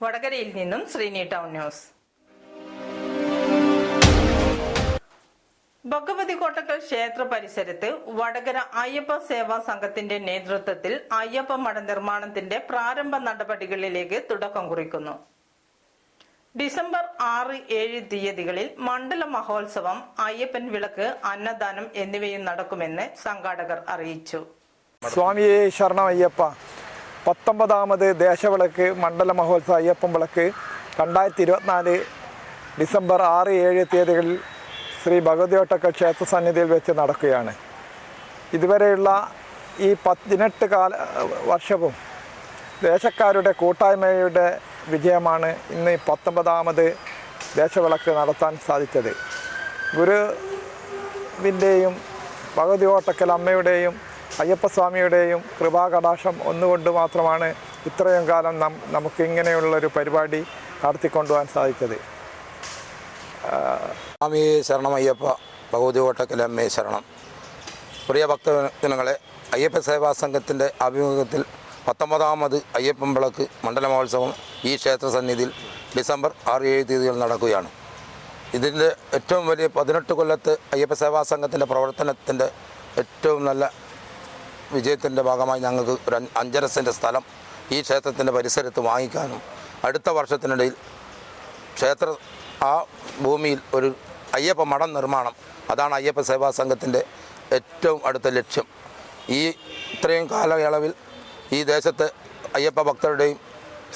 വടകരയിൽ നിന്നും Sreeni town news. Bhagavathi Kottakkal ക്ഷേത്ര പരിസരത്ത് വടകര അയ്യപ്പ സേവാ സംഘത്തിന്റെ നേതൃത്വത്തിൽ അയ്യപ്പ മഠ നിർമ്മാണത്തിന്റെ പ്രാരംഭ നടപടികളിലേക്ക് തുടക്കം കുറിക്കുന്നു. ഡിസംബർ ആറ് ഏഴ് തീയതികളിൽ മണ്ഡല മഹോത്സവം അയ്യപ്പൻ വിളക്ക് അന്നദാനം എന്നിവയും നടക്കുമെന്ന് സംഘാടകർ അറിയിച്ചു. സ്വാമിയെ ശരണമയ്യപ്പ പത്തൊമ്പതാമത് ദേശവിളക്ക് മണ്ഡല മഹോത്സവ അയ്യപ്പൻ വിളക്ക് രണ്ടായിരത്തി ഇരുപത്തിനാല് ഡിസംബർ ആറ് ഏഴ് തീയതികളിൽ ശ്രീ ഭഗവതിയോട്ടക്ക ക്ഷേത്ര സന്നിധിയിൽ വെച്ച് നടക്കുകയാണ്. ഇതുവരെയുള്ള ഈ പതിനെട്ട് കാല വർഷവും ദേശക്കാരുടെ കൂട്ടായ്മയുടെ വിജയമാണ് ഇന്ന് പത്തൊമ്പതാമത് ദേശവിളക്ക് നടത്താൻ സാധിച്ചത്. ഗുരുവിന്റെയും ഭഗവതി ഓട്ടക്കൽ അമ്മയുടെയും അയ്യപ്പസ്വാമിയുടെയും കൃപാകടാക്ഷം ഒന്നുകൊണ്ട് മാത്രമാണ് ഇത്രയും കാലം നം നമുക്കിങ്ങനെയുള്ളൊരു പരിപാടി നടത്തിക്കൊണ്ടുപോകാൻ സാധിച്ചത്. സ്വാമി ശരണം അയ്യപ്പ ഭഗവതി കോട്ടക്കലമ്മേ ശരണം. പ്രിയ ഭക്തജനങ്ങളെ അയ്യപ്പ സേവാ സംഘത്തിന്റെ ആഭിമുഖ്യത്തിൽ പത്തൊമ്പതാമത് അയ്യപ്പൻ വിളക്ക് മണ്ഡല മഹോത്സവം ഈ ക്ഷേത്ര സന്നിധിയിൽ ഡിസംബർ ആറ് ഏഴ് തീയതികൾ നടക്കുകയാണ്. ഇതിന്റെ ഏറ്റവും വലിയ പതിനെട്ട് കൊല്ലത്ത് അയ്യപ്പ സേവാ സംഘത്തിന്റെ പ്രവർത്തനത്തിന്റെ ഏറ്റവും നല്ല വിജയത്തിന്റെ ഭാഗമായി ഞങ്ങൾക്ക് ഒരു അഞ്ച് അഞ്ചര സെന്റ് സ്ഥലം ഈ ക്ഷേത്രത്തിന്റെ പരിസരത്ത് വാങ്ങിക്കാനും അടുത്ത വർഷത്തിനിടയിൽ ക്ഷേത്ര ആ ഭൂമിയിൽ ഒരു അയ്യപ്പ മഠം നിർമ്മാണം. അതാണ് അയ്യപ്പ സേവാ സംഘത്തിന്റെ ഏറ്റവും അടുത്ത ലക്ഷ്യം. ഈ ഇത്രയും കാലയളവിൽ ഈ ദേശത്തെ അയ്യപ്പ ഭക്തരുടെയും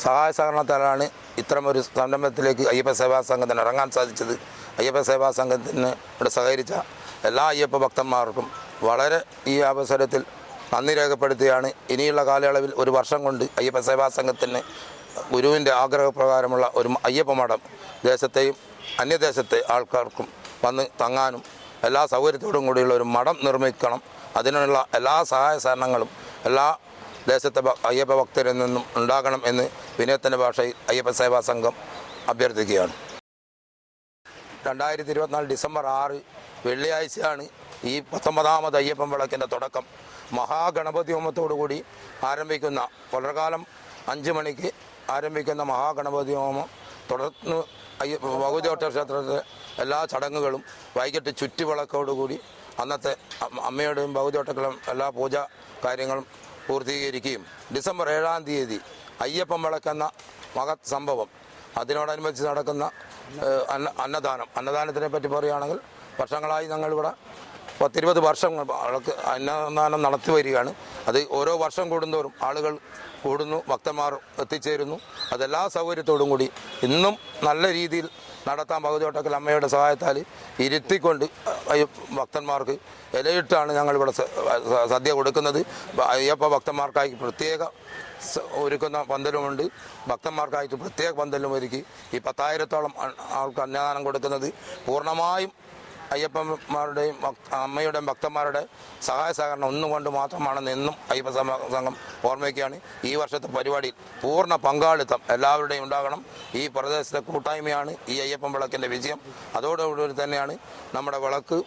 സഹായ സഹകരണത്താലാണ് ഇത്തരമൊരു സംരംഭത്തിലേക്ക് അയ്യപ്പ സേവാ സംഘത്തിന് ഇറങ്ങാൻ സാധിച്ചത്. അയ്യപ്പ സേവാ സംഘത്തിന് ഇവിടെ സഹകരിച്ച എല്ലാ അയ്യപ്പ ഭക്തന്മാർക്കും വളരെ ഈ അവസരത്തിൽ നന്ദി രേഖപ്പെടുത്തുകയാണ്. ഇനിയുള്ള കാലയളവിൽ ഒരു വർഷം കൊണ്ട് അയ്യപ്പ സേവാ സംഘത്തിന് ഗുരുവിന്റെ ആഗ്രഹപ്രകാരമുള്ള ഒരു അയ്യപ്പ മഠം ദേശത്തെയും അന്യദേശത്തെ ആൾക്കാർക്കും വന്ന് തങ്ങാനും എല്ലാ സൗകര്യത്തോടും കൂടിയുള്ള ഒരു മഠം നിർമ്മിക്കണം. അതിനുള്ള എല്ലാ സഹായ സഹകരണങ്ങളും എല്ലാ ദേശത്തെ അയ്യപ്പ ഭക്തരിൽ നിന്നും ഉണ്ടാകണം എന്ന് വിനയത്തിന്റെ ഭാഷയിൽ അയ്യപ്പ സേവാ സംഘം അഭ്യർത്ഥിക്കുകയാണ്. രണ്ടായിരത്തി ഇരുപത്തിനാല് ഡിസംബർ ആറ് വെള്ളിയാഴ്ചയാണ് ഈ പത്തൊമ്പതാമത് അയ്യപ്പൻ വിളക്കിന്റെ തുടക്കം മഹാഗണപതി ഹോമത്തോടു കൂടി ആരംഭിക്കുന്ന പുലർകാലം അഞ്ച് മണിക്ക് ആരംഭിക്കുന്ന മഹാഗണപതി ഹോമം തുടർന്ന് അയ്യപ്പ ഭഗവതിയോട്ട ക്ഷേത്രത്തിലെ എല്ലാ ചടങ്ങുകളും വൈകിട്ട് ചുറ്റുവിളക്കോടുകൂടി അന്നത്തെ അമ്മ- അമ്മയുടെയും ഭഗവതിയോട്ടക്കളും എല്ലാ പൂജാ കാര്യങ്ങളും പൂർത്തീകരിക്കുകയും. ഡിസംബർ ഏഴാം തീയതി അയ്യപ്പൻ വിളക്കെന്ന മഹത് സംഭവം. അതിനോടനുബന്ധിച്ച് നടക്കുന്ന അന്ന അന്നദാനം. അന്നദാനത്തിനെ പറ്റി പറയുകയാണെങ്കിൽ വർഷങ്ങളായി ഞങ്ങളിവിടെ പത്തിരുപത് വർഷം അന്നദാനം നടത്തി വരികയാണ്. അത് ഓരോ വർഷം കൂടുന്തോറും ആളുകൾ കൂടുന്നു ഭക്തന്മാർ എത്തിച്ചേരുന്നു. അതെല്ലാ സൗകര്യത്തോടും കൂടി ഇന്നും നല്ല രീതിയിൽ നടത്താൻ പകുതിയോട്ടക്കൽ അമ്മയുടെ സഹായത്താൽ ഇരുത്തിക്കൊണ്ട് ഭക്തന്മാർക്ക് ഇലയിട്ടാണ് ഞങ്ങളിവിടെ സദ്യ കൊടുക്കുന്നത്. അയ്യപ്പ ഭക്തന്മാർക്കായി പ്രത്യേക ഒരുക്കുന്ന പന്തലുമുണ്ട്. ഭക്തന്മാർക്കായിട്ട് പ്രത്യേക പന്തലും ഒരുക്കി ഈ പത്തായിരത്തോളം ആൾക്ക് അന്നദാനം കൊടുക്കുന്നത്. പൂർണമായും അയ്യപ്പന്മാരുടെയും അമ്മയുടെയും ഭക്തന്മാരുടെ സഹായ സഹകരണം ഒന്നും കൊണ്ട് മാത്രമാണെന്ന് എന്നും അയ്യപ്പ സംഘം ഓർമ്മിക്കുകയാണ്. ഈ വർഷത്തെ പരിപാടിയിൽ പൂർണ പങ്കാളിത്തം എല്ലാവരുടെയും ഉണ്ടാകണം. ഈ പ്രദേശത്തെ കൂട്ടായ്മയാണ് ഈ അയ്യപ്പൻ വിളക്കിന്റെ വിജയം. അതോടുകൂടി തന്നെയാണ് നമ്മുടെ വിളക്ക്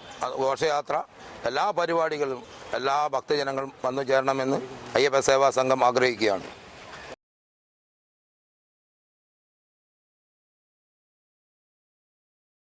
ഘോഷയാത്ര എല്ലാ പരിപാടികളും എല്ലാ ഭക്തജനങ്ങളും വന്നു ചേരണമെന്ന് അയ്യപ്പ സേവാ സംഘം ആഗ്രഹിക്കുകയാണ്.